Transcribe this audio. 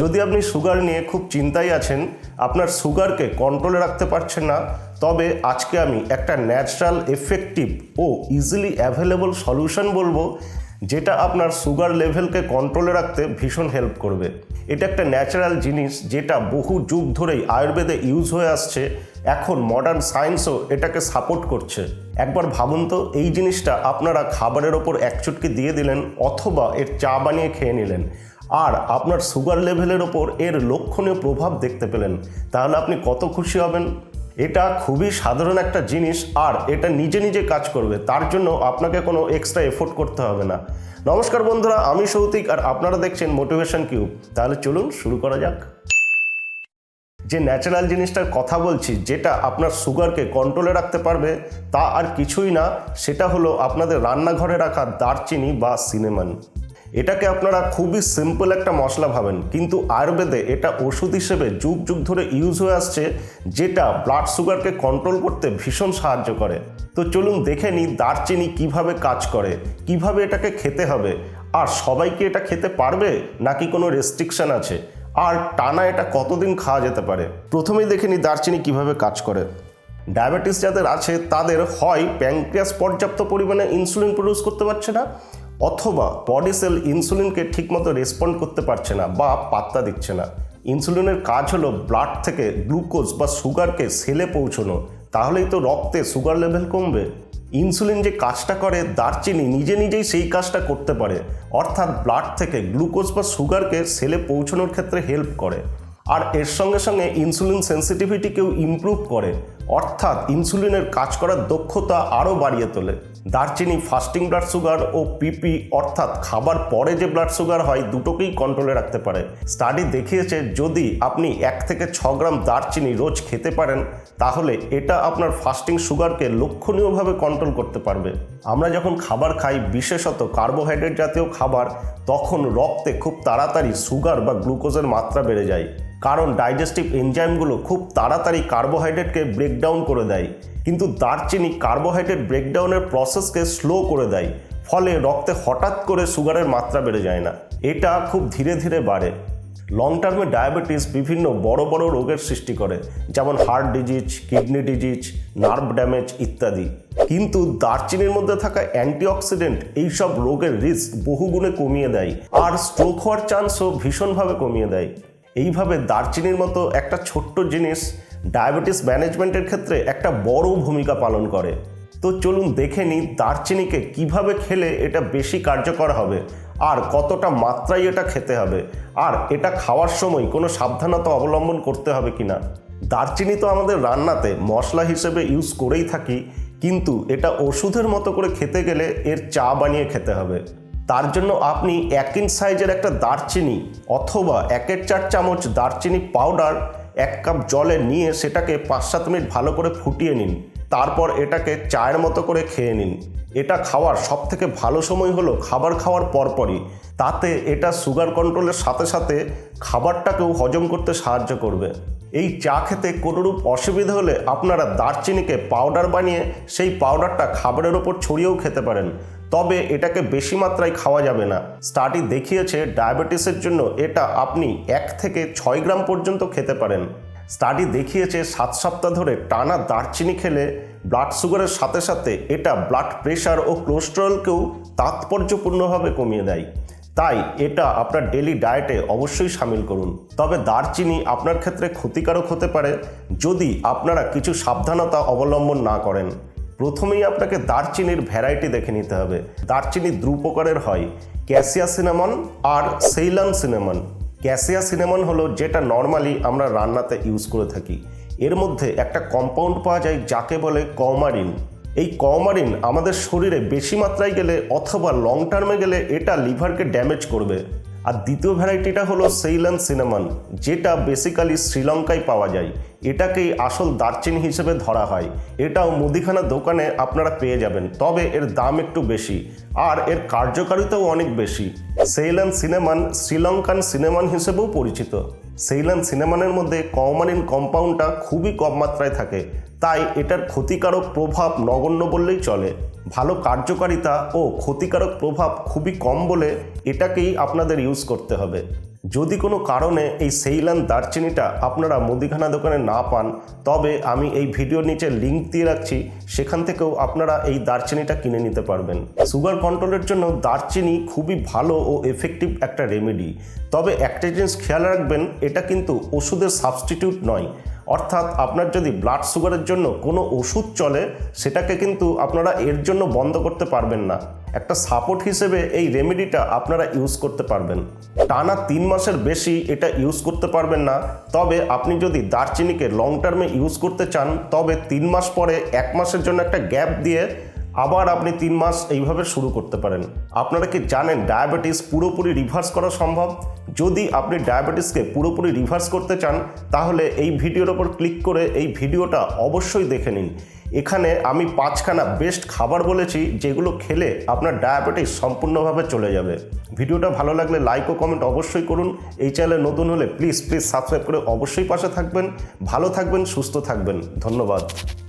যদি আপনি সুগার নিয়ে খুব চিন্তায় আছেন, আপনার সুগারকে কন্ট্রোলে রাখতে পারছেন না, তবে আজকে আমি একটা ন্যাচারাল এফেক্টিভ ও ইজিলি অ্যাভেলেবল সলিউশন বলব, যেটা আপনার সুগার লেভেলকে কন্ট্রোলে রাখতে ভীষণ হেল্প করবে। এটা একটা ন্যাচারাল জিনিস যেটা বহু যুগ ধরেই আয়ুর্বেদে ইউজ হয়ে আসছে, এখন মডার্ন সায়েন্সও এটাকে সাপোর্ট করছে। একবার ভাবুন তো, এই জিনিসটা আপনারা খাবারের ওপর এক চুটকি দিয়ে দিলেন, অথবা এর চা বানিয়ে খেয়ে নিলেন। আর আপনার সুগার লেভেলের ওপর এর লক্ষণীয় প্রভাব দেখতে পেলেন। তাহলে আপনি কত খুশি হবেন? এটা খুবই সাধারণ একটা জিনিস আর এটা নিজে নিজে কাজ করবে। তার জন্য আপনাকে কোনো এক্সট্রা এফোর্ট করতে হবে না। নমস্কার বন্ধুরা, আমি সৌতিক আর আপনারা দেখছেন মোটিভেশন কিউব তাহলে চলুন শুরু করা যাক। যে ন্যাচারাল জিনিসটার কথা বলছি, যেটা আপনার সুগারকে কন্ট্রোলে রাখতে পারবে, তা আর কিছুই না, সেটা হলো আপনাদের রান্নাঘরে রাখা দারচিনি বা সিনেমান এটাকে আপনারা খুবই সিম্পল একটা মশলা ভাবেন, কিন্তু আয়ুর্বেদে এটা ওষুধ হিসেবে যুগ যুগ ধরে ইউজ হয়ে আসছে, যেটা ব্লাড সুগারকে কন্ট্রোল করতে ভীষণ সাহায্য করে। তো চলুন দেখে নিই দারচিনি কীভাবে কাজ করে, কীভাবে এটাকে খেতে হবে। আর সবাই কি এটা খেতে পারবে, নাকি কোনো রেস্ট্রিকশন আছে? আর টানা এটা কতদিন খাওয়া যেতে পারে? প্রথমেই দেখে নিই দারচিনি কীভাবে কাজ করে। ডায়াবেটিস যাদের আছে, তাদের হয় প্যাঙ্ক্রিয়াস পর্যাপ্ত পরিমাণে ইনসুলিন প্রডিউস করতে পারছে না অথবা বডি সেল ইনসুলিনকে ঠিকমতো রেসপন্ড করতে পারছে না বা পাত্তা দিচ্ছে না। ইনসুলিনের কাজ হলো ব্লাড থেকে গ্লুকোজ বা সুগারকে সেলে পৌঁছানো। তাহলেই তো রক্তে সুগার লেভেল কমবে। ইনসুলিন যে কাজটা করে, দারচিনি নিজে নিজেই সেই কাজটা করতে পারে। অর্থাৎ ব্লাড থেকে গ্লুকোজ বা সুগারকে সেলে পৌঁছানোর ক্ষেত্রে হেল্প করে। আর এর সঙ্গে সঙ্গে ইনসুলিন সেন্সিটিভিটিকেও ইমপ্রুভ করে। অর্থাৎ ইনসুলিনের কাজ করার দক্ষতা আরও বাড়িয়ে তোলে। দারচিনি, ফাস্টিং ব্লাড সুগার ও পিপি, অর্থাৎ খাবার পরে যে ব্লাড সুগার হয়, দুটোকেই কন্ট্রোলে রাখতে পারে। স্টাডি দেখিয়েছে, যদি আপনি এক থেকে ছ গ্রাম দারচিনি রোজ খেতে পারেন, তাহলে এটা আপনার ফাস্টিং সুগারকে লক্ষণীয়ভাবে কন্ট্রোল করতে পারবে। আমরা যখন খাবার খাই, বিশেষত কার্বোহাইড্রেট জাতীয় খাবার, তখন রক্তে খুব তাড়াতাড়ি সুগার বা গ্লুকোজের মাত্রা বেড়ে যায়। কারণ ডাইজেস্টিভ এনজাইমগুলো খুব তাড়াতাড়ি কার্বোহাইড্রেটকে ব্রেকডাউন করে দেয়। কিন্তু দারচিনি কার্বোহাইড্রেট ব্রেকডাউনের প্রসেসকে স্লো করে দেয়, ফলে রক্তে হঠাৎ করে সুগারের মাত্রা বেড়ে যায় না। এটা খুব ধীরে ধীরে বাড়ে। লং টার্মে ডায়াবেটিস বিভিন্ন বড় বড় রোগের সৃষ্টি করে, যেমন heart disease kidney disease nerve damage ইত্যাদি। কিন্তু দারচিনির মধ্যে থাকা অ্যান্টিঅক্সিডেন্ট এইসব রোগের রিস্ক বহুগুণে কমিয়ে দেয়, আর স্ট্রোক হওয়ার চান্সও ভীষণভাবে কমিয়ে দেয়। এইভাবে দারচিনির মতো একটা ছোট্ট জিনিস ডায়াবেটিস ম্যানেজমেন্টের ক্ষেত্রে একটা বড় ভূমিকা পালন করে। তো চলুন দেখে নিই দারচিনিকে কীভাবে খেলে এটা বেশি কার্যকর হবে আর কতটা মাত্রায় এটা খেতে হবে আর এটা খাওয়ার সময় কোনো সাবধানতা অবলম্বন করতে হবে কি না দারচিনি তো আমাদের রান্নাতে মশলা হিসেবে ইউজ করেই থাকি, কিন্তু এটা ওষুধের মতো করে খেতে গেলে এর চা বানিয়ে খেতে হবে। তার জন্য আপনি এক ইঞ্চ সাইজের একটা দারচিনি অথবা একের চার চামচ দারচিনি পাউডার এক কাপ জলে নিয়ে সেটাকে পাঁচ সাত মিনিট ভালো করে ফুটিয়ে নিন। তারপর এটাকে চায়ের মতো করে খেয়ে নিন। এটা খাওয়ার সব থেকে ভালো সময় হলো খাবার খাওয়ার পরপরই। তাতে এটা সুগার কন্ট্রোলের সাথে সাথে খাবারটাকেও হজম করতে সাহায্য করবে। এই চা খেতে কোনোরূপ অসুবিধা হলে আপনারা দারচিনিকে পাউডার বানিয়ে সেই পাউডারটা খাবারের ওপর ছড়িয়েও খেতে পারেন। তবে এটাকে বেশি মাত্রায় খাওয়া যাবে না। স্টাডি দেখিয়েছে, ডায়াবেটিসের জন্য এটা আপনি এক থেকে ছয় গ্রাম পর্যন্ত খেতে পারেন। স্টাডি দেখিয়েছে, সাত সপ্তাহ ধরে টানা দারচিনি খেলে ব্লাড সুগারের সাথে সাথে এটা ব্লাড প্রেশার ও কোলেস্টেরলকেও তাৎপর্যপূর্ণভাবে কমিয়ে দেয়। তাই এটা আপনার ডেলি ডায়েটে অবশ্যই সামিল করুন। তবে দারচিনি আপনার ক্ষেত্রে ক্ষতিকারক হতে পারে যদি আপনারা কিছু সাবধানতা অবলম্বন না করেন। প্রথমেই আপনাকে দারচিনির ভ্যারাইটি দেখে নিতে হবে। দারচিনি দু প্রকারের হয় ক্যাসিয়া সিনেমন আর সেইলান সিনেমন। ক্যাসিয়া সিনেমন হলো যেটা নর্মালি আমরা রান্নাতে ইউজ করে থাকি। এর মধ্যে একটা কম্পাউন্ড পাওয়া যায় যাকে বলে কমারিন এই কমারিন আমাদের শরীরে বেশি মাত্রায় গেলে অথবা লং টার্মে গেলে এটা লিভারকে ড্যামেজ করবে। আর দ্বিতীয় ভ্যারাইটিটা হলো সেইলান সিনেমন যেটা বেসিক্যালি শ্রীলঙ্কায় পাওয়া যায়। এটাকেই আসল দারচিনি হিসেবে ধরা হয়। এটাও মুদিখানা দোকানে আপনারা পেয়ে যাবেন, তবে এর দাম একটু বেশি। আর এর কার্যকারিতাও অনেক বেশি। সেইলান সিনেমান শ্রীলঙ্কান সিনেমান হিসেবেও পরিচিত। সেইলান সিনেমানের মধ্যে কমারিন কম্পাউন্ডটা খুবই কম মাত্রায় থাকে। তাই এটার ক্ষতিকারক প্রভাব নগণ্য বললেই চলে। ভালো কার্যকারিতা ও ক্ষতিকারক প্রভাব খুবই কম বলে এটাকেই আপনাদের ইউজ করতে হবে। যদি কোনো কারণে এই সেইলান দারচিনিটা আপনারা মুদিখানা দোকানে না পান, তবে আমি এই ভিডিওর নিচে লিঙ্ক দিয়ে রাখছি, সেখান থেকেও আপনারা এই দারচিনিটা কিনে নিতে পারবেন। সুগার কন্ট্রোলের জন্য দারচিনি খুবই ভালো ও এফেক্টিভ একটা রেমেডি তবে একটা জিনিস খেয়াল রাখবেন, এটা কিন্তু ওষুধের সাবস্টিটিউট নয়। অর্থাৎ আপনার যদি ব্লাড সুগারের জন্য কোনো ওষুধ চলে, সেটাকে কিন্তু আপনারা এর জন্য বন্ধ করতে পারবেন না। একটা সাপোর্ট হিসেবে এই রেমেডিটা আপনারা ইউজ করতে পারবেন। টানা তিন মাসের বেশি এটা ইউজ করতে পারবেন না। তবে আপনি যদি দারচিনিকে লং টার্মে ইউজ করতে চান, তবে তিন মাস পরে এক মাসের জন্য একটা গ্যাপ দিয়ে আবার আপনি তিন মাস এইভাবে শুরু করতে পারেন। আপনারা কি জানেন ডায়াবেটিস পুরোপুরি রিভার্স করা সম্ভব? যদি আপনি ডায়াবেটিসকে পুরোপুরি রিভার্স করতে চান, তাহলে এই ভিডিওর ওপর ক্লিক করে এই ভিডিওটা অবশ্যই দেখে নিন। এখানে আমি পাঁচখানা বেস্ট খাবার বলেছি, যেগুলো খেলে আপনার ডায়াবেটিস সম্পূর্ণভাবে চলে যাবে। ভিডিওটা ভালো লাগলে লাইক ও কমেন্ট অবশ্যই করুন। এই চ্যানেলে নতুন হলে প্লিজ প্লিজ সাবস্ক্রাইব করে অবশ্যই পাশে থাকবেন। ভালো থাকবেন, সুস্থ থাকবেন। ধন্যবাদ।